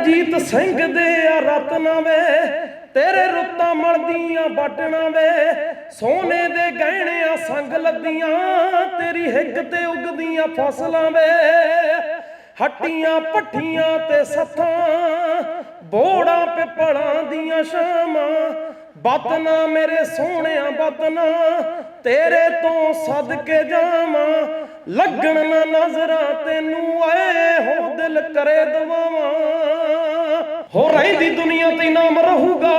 ਰਣਜੀਤ ਸਿੰਘ ਦੇ ਆ ਰਤਨ ਵੇ, ਤੇਰੇ ਰੁੱਤਾਂ ਮਲਦੀਆਂ ਬਾਟਣਾ ਵੇ। ਸੋਨੇ ਦੇ ਗਹਿਣਿਆਂ ਸੰਗ ਲੱਦੀਆਂ, ਤੇਰੀ ਹਿੱਕ ਤੇ ਉਗਦੀਆਂ ਫਸਲਾਂ ਵੇ। ਹੱਟੀਆਂ ਪੱਠੀਆਂ ਤੇ ਸੱਥਾਂ, ਬੋੜਾਂ ਪਿਪਲਾਂ ਦੀਆਂ ਸ਼ਾਮਾਂ ਬਤਨਾ ਮੇਰੇ ਸੋਹਣਿਆ ਬਤਨਾ, ਤੇਰੇ ਤੋਂ ਸਦਕੇ ਜਾਵਾਂ। ਲੱਗਣ ਨਾ ਨਜ਼ਰਾਂ ਤੈਨੂੰ, ਆਏ ਹੋ ਦਿਲ ਕਰੇ ਦਵਾਵਾਂ ਹੋ ਰਹਿੰਦੀ ਦੁਨੀਆ ਤੇ ਨਾਮ ਰਹੂਗਾ।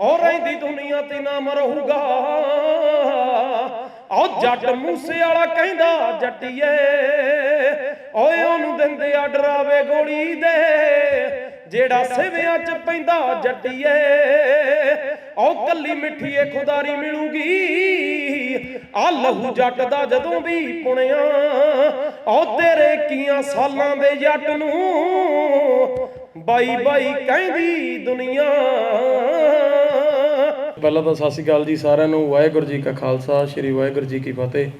ਔ ਰਹਿੰਦੀ ਦੁਨੀਆ ਤੇ ਨਾਮ ਰਹੂਗਾ। ਔ ਜੱਟ ਮੂਸੇ ਵਾਲਾ ਕਹਿੰਦਾ, ਜੱਟੀਏ, ਓਏ ਉਹਨੂੰ ਦਿੰਦੇ ਆ ਡਰਾਵੇ ਗੋਲੀ ਦੇ। ਜਿਹੜਾ ਸਿਵਿਆਂ ਚ ਪੈਂਦਾ, ਜੱਟੀਏ ਔ ਕੱਲੀ ਮਿੱਠੀਏ ਖੁਦਾਰੀ ਮਿਲੂਗੀ। ਆ ਲਹੂ ਜੱਟ ਦਾ ਜਦੋਂ ਵੀ ਪੁਣਿਆ ਔ ਤੇਰੇ ਕੀਆਂ ਸਾਲਾਂ ਦੇ ਜੱਟ ਨੂੰ ਬਾਈ ਬਾਈ ਕਹਿੰਦੀ ਦੁਨੀਆ। ਪਹਿਲਾਂ ਤਾਂ ਸਤਿ ਸ਼੍ਰੀ ਅਕਾਲ ਜੀ ਸਾਰਿਆਂ ਨੂੰ, ਵਾਹਿਗੁਰੂ ਜੀ ਕਾ ਖਾਲਸਾ, ਸ੍ਰੀ ਵਾਹਿਗੁਰੂ ਜੀ ਕੀ ਫਤਿਹ।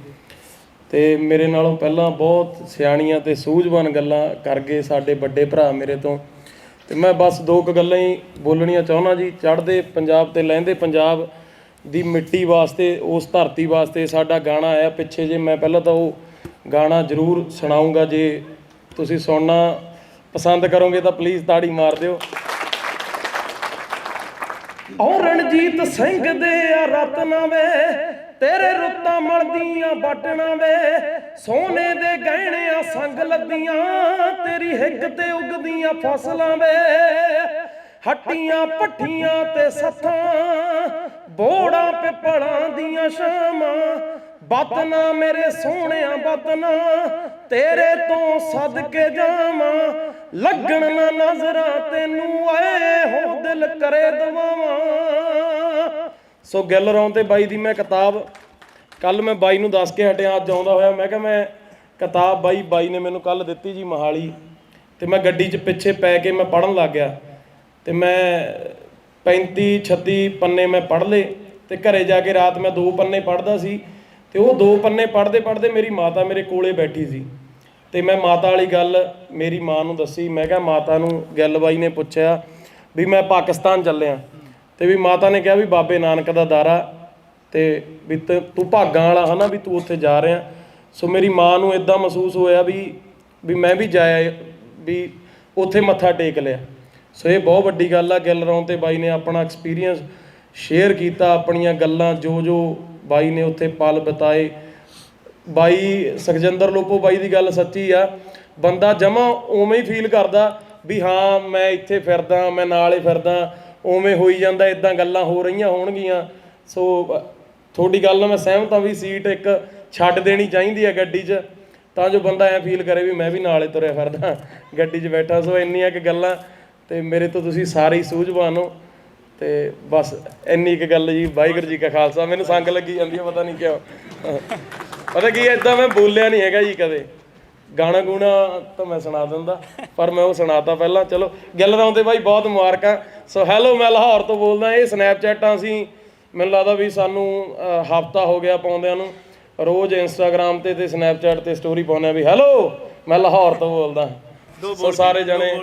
ਤੇ ਮੇਰੇ ਨਾਲੋਂ ਪਹਿਲਾਂ ਬਹੁਤ ਸਿਆਣੀਆਂ ਤੇ ਸੂਝਵਾਨ ਗੱਲਾਂ ਕਰ ਗਏ ਸਾਡੇ ਵੱਡੇ ਭਰਾ ਮੇਰੇ ਤੋਂ। ਤੇ ਮੈਂ ਬਸ ਦੋ ਕੁ ਗੱਲਾਂ ਹੀ ਬੋਲਣੀਆਂ ਚਾਹੁੰਦਾ ਜੀ, ਚੜ੍ਹਦੇ ਪੰਜਾਬ ਤੇ ਲਹਿੰਦੇ ਪੰਜਾਬ। ਦੀ ਮਿੱਟੀ ਵਾਸਤੇ, ਉਸ ਧਰਤੀ ਵਾਸਤੇ ਸਾਡਾ ਗਾਣਾ ਆਇਆ ਪਿੱਛੇ ਜੇ, ਮੈਂ ਪਹਿਲਾਂ ਤਾਂ ਉਹ ਗਾਣਾ ਜ਼ਰੂਰ ਸੁਣਾਉਂਗਾ ਜੇ ਤੁਸੀਂ ਸੁਣਨਾ ਪਸੰਦ ਕਰੋਗੇ ਤਾਂ ਪਲੀਜ਼ ਤਾੜੀ ਮਾਰ ਦਿਓ। ਔ ਰਣਜੀਤ ਸਿੰਘ ਦੇ ਆ ਰਤਨ ਵੇ ਤੇਰੇ ਰੁੱਤਾਂ ਮਲਦੀਆਂ ਬਾਟਣਾ ਵੇ ਸੋਨੇ ਦੇ ਗਹਿਣਿਆਂ ਸੰਗ ਲੱਦੀਆਂ ਤੇਰੀ ਹਿੱਕ ਤੇ ਉਗਦੀਆਂ ਫਸਲਾਂ ਵੇ, ਹੱਟੀਆਂ ਪੱਠੀਆਂ ਤੇ ਸੱਥਾਂ ਬੋੜਾਂ ਪਿਪਲਾਂ ਦੀਆਂ ਸ਼ਾਮਾਂ ਬਤਨਾ ਮੇਰੇ ਸੋਹਣਿਆ ਬਤਨਾ, ਤੇਰੇ ਤੋਂ ਸਦਕੇ ਜਾਵਾਂ। ਲੱਗਣ ਨਾ ਨਜ਼ਰਾਂ ਤੈਨੂੰ ਆਏ ਹੋ ਦਿਲ ਕਰੇ ਦਵਾਵਾਂ। ਸੋ ਗਿੱਲ ਰੌਂ ਬਾਈ ਦੀ ਮੈਂ ਕਿਤਾਬ, ਕੱਲ ਮੈਂ ਬਾਈ ਨੂੰ ਦੱਸ ਕੇ ਹਟਿਆ, ਅੱਜ ਆਉਂਦਾ ਹੋਇਆ। ਮੈਂ ਕਿਹਾ ਮੈਂ ਕਿਤਾਬ ਬਾਈ ਬਾਈ ਨੇ ਮੈਨੂੰ ਕੱਲ ਦਿੱਤੀ ਜੀ ਮਹਾਲੀ। ਤੇ ਮੈਂ ਗੱਡੀ 'ਚ ਪਿੱਛੇ ਪੈ ਕੇ ਮੈਂ ਪੜਨ ਲੱਗ ਗਿਆ। ਤੇ ਮੈਂ 35 36 ਪੰਨੇ ਮੈਂ ਪੜ੍ਹ ਲਏ ਤੇ ਘਰੇ ਜਾ ਕੇ ਰਾਤ ਮੈਂ ਦੋ ਪੰਨੇ ਪੜ੍ਹਦਾ ਸੀ ਤੇ ਉਹ ਦੋ ਪੰਨੇ ਪੜ੍ਹਦੇ ਪੜ੍ਹਦੇ ਮੇਰੀ ਮਾਤਾ ਮੇਰੇ ਕੋਲੇ ਬੈਠੀ ਸੀ ਤੇ ਮੈਂ ਮਾਤਾ ਵਾਲੀ ਗੱਲ ਮੇਰੀ ਮਾਂ ਨੂੰ ਦੱਸੀ, ਮੈਂ ਕਿਹਾ ਮਾਤਾ ਨੂੰ ਗਿੱਲ ਬਾਈ ਨੇ ਪੁੱਛਿਆ ਵੀ ਮੈਂ ਪਾਕਿਸਤਾਨ ਚੱਲਿਆ ਤੇ ਵੀ ਮਾਤਾ ਨੇ ਕਿਹਾ ਵੀ ਬਾਬੇ ਨਾਨਕ ਦਾ ਦਾਰਾ ਤੇ ਵੀ ਤ- ਤੂੰ ਭਾਗਾਂ ਵਾਲਾ ਹਨਾ ਵੀ ਤੂੰ ਉੱਥੇ ਜਾ ਰਿਹਾ। ਸੋ ਮੇਰੀ ਮਾਂ ਨੂੰ ਇਦਾਂ ਮਹਿਸੂਸ ਹੋਇਆ ਵੀ ਵੀ ਮੈਂ ਵੀ ਜਾਇਆ, ਵੀ ਉੱਥੇ ਮੱਥਾ ਟੇਕ ਲਿਆ। ਸੋ ਇਹ ਬਹੁਤ ਵੱਡੀ ਗੱਲ ਆ, ਗਿੱਲ ਰੌਂ ਤੇ ਬਾਈ ਨੇ ਆਪਣਾ ਐਕਸਪੀਰੀਅੰਸ ਸ਼ੇਅਰ ਕੀਤਾ, ਆਪਣੀਆਂ ਗੱਲਾਂ ਜੋ ਜੋ ਬਾਈ ਨੇ ਉੱਥੇ ਪਲ ਬਿਤਾਏ। ਬਾਈ ਸੁਖਜਿੰਦਰ ਲੋਪੋ ਬਾਈ ਦੀ ਗੱਲ ਸੱਚੀ ਆ, ਬੰਦਾ ਜਮਾ ਉਵੇਂ ਹੀ ਫੀਲ ਕਰਦਾ ਵੀ ਹਾਂ, ਮੈਂ ਇੱਥੇ ਫਿਰਦਾ, ਮੈਂ ਨਾਲ ਹੀ ਫਿਰਦਾ, ਉਵੇਂ ਹੋਈ ਜਾਂਦਾ ਇਦਾਂ ਗੱਲਾਂ ਹੋ ਰਹੀਆਂ ਹੋਣਗੀਆਂ। ਸੋ, ਤੁਹਾਡੀ ਗੱਲ ਨਾਲ ਮੈਂ ਸਹਿਮਤ ਹਾਂ ਵੀ ਸੀਟ ਇੱਕ ਛੱਡ ਦੇਣੀ ਚਾਹੀਦੀ ਹੈ ਗੱਡੀ 'ਚ, ਤਾਂ ਜੋ ਬੰਦਾ ਐ ਫੀਲ ਕਰੇ ਵੀ ਮੈਂ ਵੀ ਨਾਲੇ ਤੁਰਿਆ ਫਿਰਦਾ, ਗੱਡੀ 'ਚ ਬੈਠਾ। ਸੋ ਇੰਨੀਆਂ ਕਿ ਗੱਲਾਂ ਤੇ ਮੇਰੇ ਤੋਂ ਤੁਸੀਂ ਸਾਰੇ ਹੀ ਸੂਝਵਾਨ ਹੋ। ਤੇ ਬਸ ਇੰਨੀ ਕੁ ਗੱਲ ਜੀ ਵਾਹਿਗੁਰੂ ਜੀ ਕਾ ਖਾਲਸਾ। ਮੈਨੂੰ ਸੰਗ ਲੱਗੀ ਜਾਂਦੀ ਹੈ ਪਤਾ ਨਹੀਂ ਕਿਉਂ। ਪਤਾ ਕੀ ਇਦਾਂ ਮੈਂ ਬੋਲਿਆ ਨਹੀਂ ਹੈਗਾ ਜੀ ਕਦੇ। ਗਾਣਾ ਗੂਣਾ ਤਾਂ ਮੈਂ ਸੁਣਾ ਦਿੰਦਾ ਪਰ ਮੈਂ ਉਹ ਸੁਣਾਤਾ ਪਹਿਲਾਂ। ਚਲੋ ਗੱਲ ਰਾਉਂਦੇ ਬਾਈ ਬਹੁਤ ਮੁਬਾਰਕਾਂ ਸੋ ਹੈਲੋ ਮੈਂ ਲਾਹੌਰ ਤੋਂ ਬੋਲਦਾ। ਇਹ ਸਨੈਪਚੈਟਾਂ ਅਸੀਂ ਮੈਨੂੰ ਲੱਗਦਾ ਵੀ ਸਾਨੂੰ ਹਫਤਾ ਹੋ ਗਿਆ ਪਾਉਂਦਿਆਂ ਨੂੰ। ਰੋਜ਼ ਇੰਸਟਾਗ੍ਰam ਤੇ ਤੇ ਸਨੈਪਚੈਟ ਤੇ ਸਟੋਰੀ ਪਾਉਂਦੇ ਆ ਵੀ ਹੈਲੋ ਮੈਂ ਲਾਹੌਰ ਤੋਂ ਬੋਲਦਾ। ਸੋ ਸਾਰੇ ਜਣੇ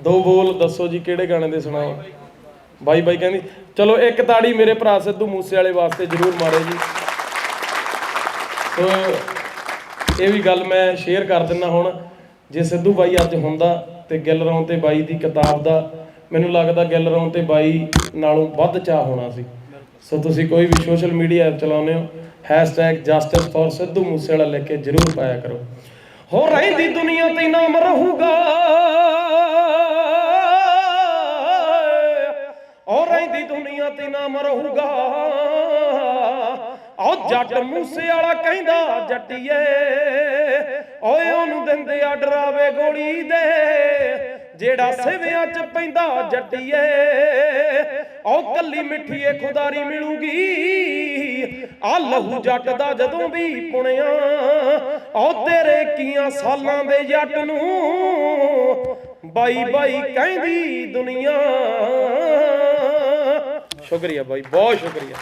ਦੋ ਬੋਲ ਦੱਸੋ ਜੀ, ਕਿਹੜੇ ਗਾਣੇ ਦੇ ਸੁਣਾਓ? ਬਾਈ ਬਾਈ ਕਹਿੰਦੀ, ਚਲੋ ਇੱਕ ਤਾੜੀ ਮੇਰੇ ਭਰਾ ਸਿੱਧੂ ਮੂਸੇ ਵਾਲੇ ਵਾਸਤੇ ਜ਼ਰੂਰ ਮਾਰੇ ਜੀ। ਸੋ, ਇਹ ਵੀ ਗੱਲ ਮੈਂ ਸ਼ੇਅਰ ਕਰ ਦਿੰਦਾ ਹੁਣ। ਜੇ ਸਿੱਧੂ ਬਾਈ ਅੱਜ ਹੁੰਦਾ ਤੇ ਗਿੱਲ ਰੌਂ ਤੇ ਬਾਈ ਦੀ ਕਿਤਾਬ ਦਾ, ਮੈਨੂੰ ਲੱਗਦਾ ਗਿੱਲ ਰੌਂ ਤੇ ਬਾਈ ਨਾਲੋਂ ਵੱਧ ਚਾਹ ਹੋਣਾ ਸੀ। ਸੋ, ਤੁਸੀਂ ਕੋਈ ਵੀ ਸੋਸ਼ਲ ਮੀਡੀਆ ਐਪ ਚਲਾਉਂਦੇ ਹੋ ਜਸਟਿਸ ਫॉर ਸਿੱਧੂ ਮੂਸੇਵਾਲਾ ਲਿਖ ਕੇ ਜ਼ਰੂਰ ਪਾਇਆ ਕਰੋ। ਹੋ ਰਹਿੰਦੀ ਦੁਨੀਆ ਤੇ ਨਾਮ ਰਹੂਗਾ। ਤੇ ਨਾਮ ਰਹੂਗਾ ਔ ਜੱਟ ਮੂਸੇ ਵਾਲਾ ਕਹਿੰਦਾ ਜੱਟੀਏ ਓਏ ਉਹਨੂੰ ਦਿੰਦੇ ਆ ਡਰਾਵੇ ਗੋਲੀ ਦੇ। ਜਿਹੜਾ ਸਿਵਿਆਂ ਚ ਪੈਂਦਾ ਜੱਟੀਏ। ਔ ਕੱਲੀ ਮਿੱਠੀਏ ਖੁਦਾਰੀ ਮਿਲੂਗੀ। ਆ ਲਹੂ ਜੱਟ ਦਾ ਜਦੋਂ ਵੀ ਪੁਣਿਆ ਔ ਤੇਰੇ ਕੀਆਂ ਸਾਲਾਂ ਦੇ ਜੱਟ ਨੂੰ ਬਾਈ ਬਾਈ ਕਹਿੰਦੀ ਦੁਨੀਆ। ਸ਼ੁਕਰੀਆ ਬਾਈ ਬਹੁਤ ਸ਼ੁਕਰੀਆ